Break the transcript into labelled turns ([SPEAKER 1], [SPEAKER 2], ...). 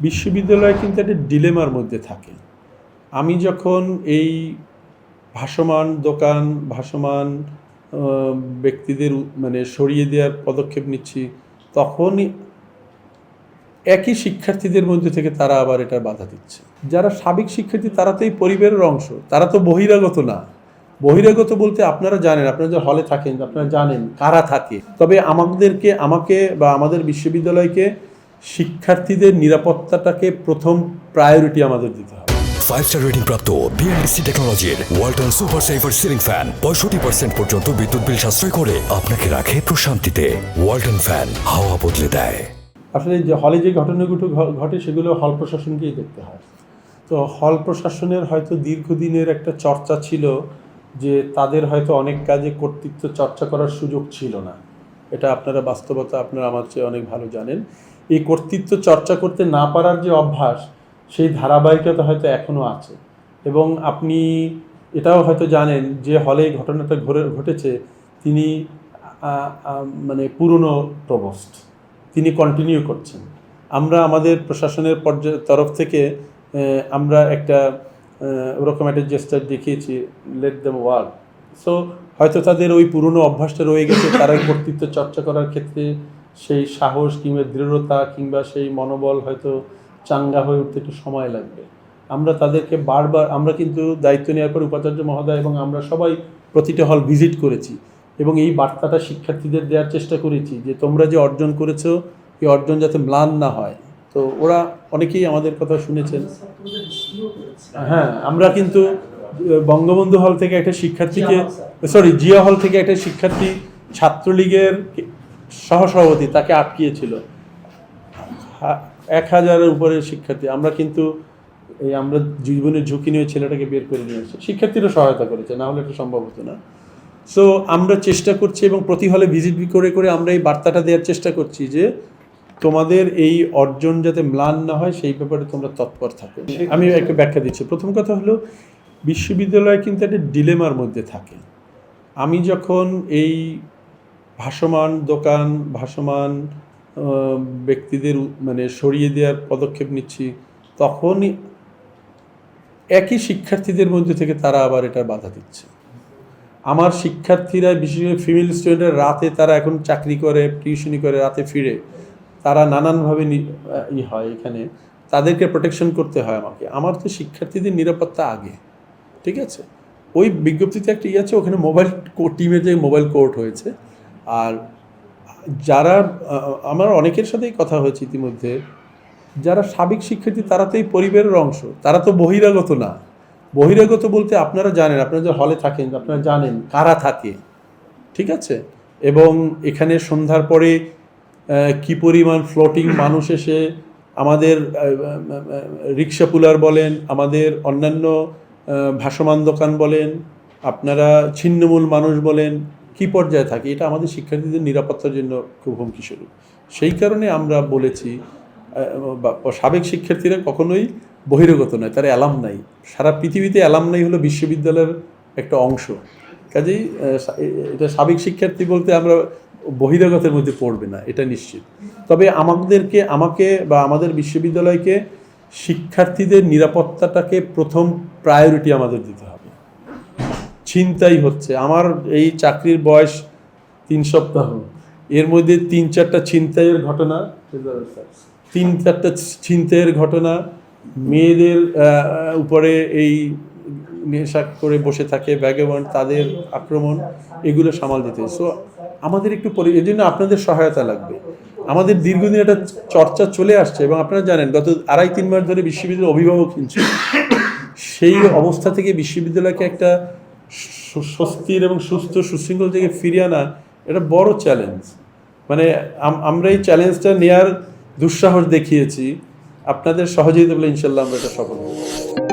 [SPEAKER 1] বিশ্ববিদ্যালয় কিন্তু একটা ডিলেমার মধ্যে থাকে। আমি যখন এই ভাসমান দোকান, ভাসমান ব্যক্তিদের মানে সরিয়ে দেওয়ার পদক্ষেপ নিচ্ছি, তখনই একই শিক্ষার্থীদের মধ্যে থেকে তারা আবার এটা বাধা দিচ্ছে। যারা সাবেক শিক্ষার্থী, তারা তো এই পরিবারের অংশ, তারা তো বহিরাগত না। বহিরাগত বলতে আপনারা জানেন, আপনারা যে হলে থাকেন, আপনারা জানেন কারা থাকে। তবে আমাদেরকে, আমাকে বা আমাদের বিশ্ববিদ্যালয়কে শিক্ষার্থীদের নিরাপত্তাটাকে প্রথম প্রায়োরিটি আমাদের দিতে হবে।
[SPEAKER 2] ফাইভ স্টার রেটিং প্রাপ্ত বিএনডিসি টেকনোলজির Walton super saver ceiling fan পঁয়ষট্টি পার্সেন্ট পর্যন্ত বিদ্যুৎ বিল সাশ্রয় করে আপনাকে রাখে প্রশান্তিতে। ওয়ালটন ফ্যান হাওয়া বদলে দেয়।
[SPEAKER 1] আসলে যে হলে যে ঘটনাগুলো ঘটে সেগুলো হল প্রশাসনকেই দেখতে হয়। তো হল প্রশাসনের হয়তো দীর্ঘদিনের একটা চর্চা ছিল যে তাদের হয়তো অনেক কাজে কর্তৃত্ব চর্চা করার সুযোগ ছিল না। এটা আপনারা বাস্তবতা আপনারা আমার চেয়ে অনেক ভালো জানেন। এই কর্তৃত্ব চর্চা করতে না পারার যে অভ্যাস, সেই ধারাবাহিকতা হয়তো এখনও আছে। এবং আপনি এটাও হয়তো জানেন যে হলে এই ঘটনাটা ঘটে ঘটেছে, তিনি মানে পুরনো প্রবোস্ট তিনি কন্টিনিউ করছেন। আমরা আমাদের প্রশাসনের পর্যায়ে তরফ থেকে আমরা একটা ওরকম একটা জেস্টার দেখিয়েছি লেট দেম ওয়ার্ক সো হয়তো তাদের ওই পুরনো অভ্যাসটা রয়ে গেছে তারা কর্তৃত্ব চর্চা করার ক্ষেত্রে সেই সাহস কিংবা দৃঢ়তা কিংবা সেই মনোবল হয়তো চাঙ্গা হয়ে উঠতে একটু সময় লাগবে। আমরা তাদেরকে বারবার, আমরা কিন্তু দায়িত্ব নেওয়ার পর উপাচার্য মহোদয় এবং আমরা সবাই প্রতিটা হল ভিজিট করেছি এবং এই বার্তাটা শিক্ষার্থীদের দেওয়ার চেষ্টা করেছি যে তোমরা যে অর্জন করেছ, এই অর্জন যাতে ম্লান না হয়। তো ওরা অনেকেই আমাদের কথা শুনেছেন। হ্যাঁ আমরা কিন্তু, বঙ্গবন্ধু হল থেকে একটা শিক্ষার্থীকে সরি জিয়া হল থেকে একটা শিক্ষার্থী ছাত্রলীগের সহসভাপতি তাকে আটকিয়েছিল। এক হাজারের উপরে শিক্ষার্থী। আমরা কিন্তু এই আমরা জীবনের ঝুঁকি নিয়ে ছেলেটাকে বের করে নিয়ে শিক্ষার্থীরা সহায়তা করেছে, না হলে এটা সম্ভব হতো না। সো আমরা চেষ্টা করছি এবং প্রতি হলে ভিজিট করে করে আমরা এই বার্তাটা দেওয়ার চেষ্টা করছি যে তোমাদের এই অর্জন যাতে ম্লান না হয়, সেই ব্যাপারে তোমরা তৎপর থাকো। আমি একটা ব্যাখ্যা দিচ্ছি। প্রথম কথা হলো, বিশ্ববিদ্যালয় কিন্তু একটা ডিলেমার মধ্যে থাকে। আমি যখন এই ভাসমান দোকান, ভাসমান ব্যক্তিদের মানে সরিয়ে দেওয়ার পদক্ষেপ নিচ্ছি, তখনই একই শিক্ষার্থীদের মধ্যে থেকে তারা আবার এটা বাধা দিচ্ছে। আমার শিক্ষার্থীরা, বিশেষ করে ফিমেল স্টুডেন্টরা রাতে তারা এখন চাকরি করে টিউশনি করে, রাতে ফিরে, তারা নানানভাবে ই হয় এখানে, তাদেরকে প্রোটেকশন করতে হয় আমাকে। আমার তো শিক্ষার্থীদের নিরাপত্তা আগে, ঠিক আছে? ওই বিজ্ঞপ্তিতে একটা ইয়ে আছে, ওখানে মোবাইল টিমে যে মোবাইল কোর্ট হয়েছে আর যারা, আমার অনেকের সাথেই কথা হয়েছে ইতিমধ্যে, যারা সাবেক শিক্ষার্থী তারা তো এই পরিবারের অংশ, তারা তো বহিরাগত না। বহিরাগত বলতে আপনারা জানেন, আপনারা যে হলে থাকেন, আপনারা জানেন কারা থাকে, ঠিক আছে? এবং এখানে সন্ধ্যার পরে কি পরিমাণ ফ্লোটিং মানুষ এসে আমাদের রিক্সা পুলার বলেন, আমাদের অন্যান্য ভাসমান দোকান বলেন, আপনারা ছিন্নমূল মানুষ বলেন কি পর্যায়ে থাকে? এটা আমাদের শিক্ষার্থীদের নিরাপত্তার জন্য খুব হুমকি স্বরূপ। সেই কারণে আমরা বলেছি সাবেক শিক্ষার্থীরা কখনোই বহিরগত নয়, তারা অ্যালাম নাই। সারা পৃথিবীতে অ্যালাম নাই হলো বিশ্ববিদ্যালয়ের একটা অংশ। কাজেই এটা সাবেক শিক্ষার্থী বলতে আমরা বহিরাগতের মধ্যে পড়বে না, এটা নিশ্চিত। তবে আমাদেরকে, আমাকে বা আমাদের বিশ্ববিদ্যালয়কে শিক্ষার্থীদের নিরাপত্তাটাকে প্রথম প্রায়োরিটি আমাদের দিতে হবে। ছিনতাই হচ্ছে। আমার এই চাকরির বয়স তিন সপ্তাহ। এর মধ্যে তিন চারটা ছিনতাইয়ের ঘটনা। তিন চারটা ছিনতাইয়ের ঘটনা। মেয়েদের উপরে এই নেশা করে বসে থাকে ব্যাগেবন তাদের আক্রমণ, এগুলো সামাল দিতে। সো আমাদের একটু পরি এই জন্য আপনাদের সহায়তা লাগবে। আমাদের দীর্ঘদিন একটা চর্চা চলে আসছে এবং আপনারা জানেন, গত আড়াই, তিন মাস ধরে বিশ্ববিদ্যালয়ের অভিভাবক ছিল সেই অবস্থা থেকে বিশ্ববিদ্যালয়কে একটা স্বস্তির এবং সুস্থ সুশৃঙ্খল থেকে ফিরিয়ে আনা এটা বড় চ্যালেঞ্জ মানে আম- আমরা এই চ্যালেঞ্জটা নেয়ার দুঃসাহস দেখিয়েছি। আপনাদের সহযোগিতা বলে ইনশাল্লাহ আমরা এটা সফল হব।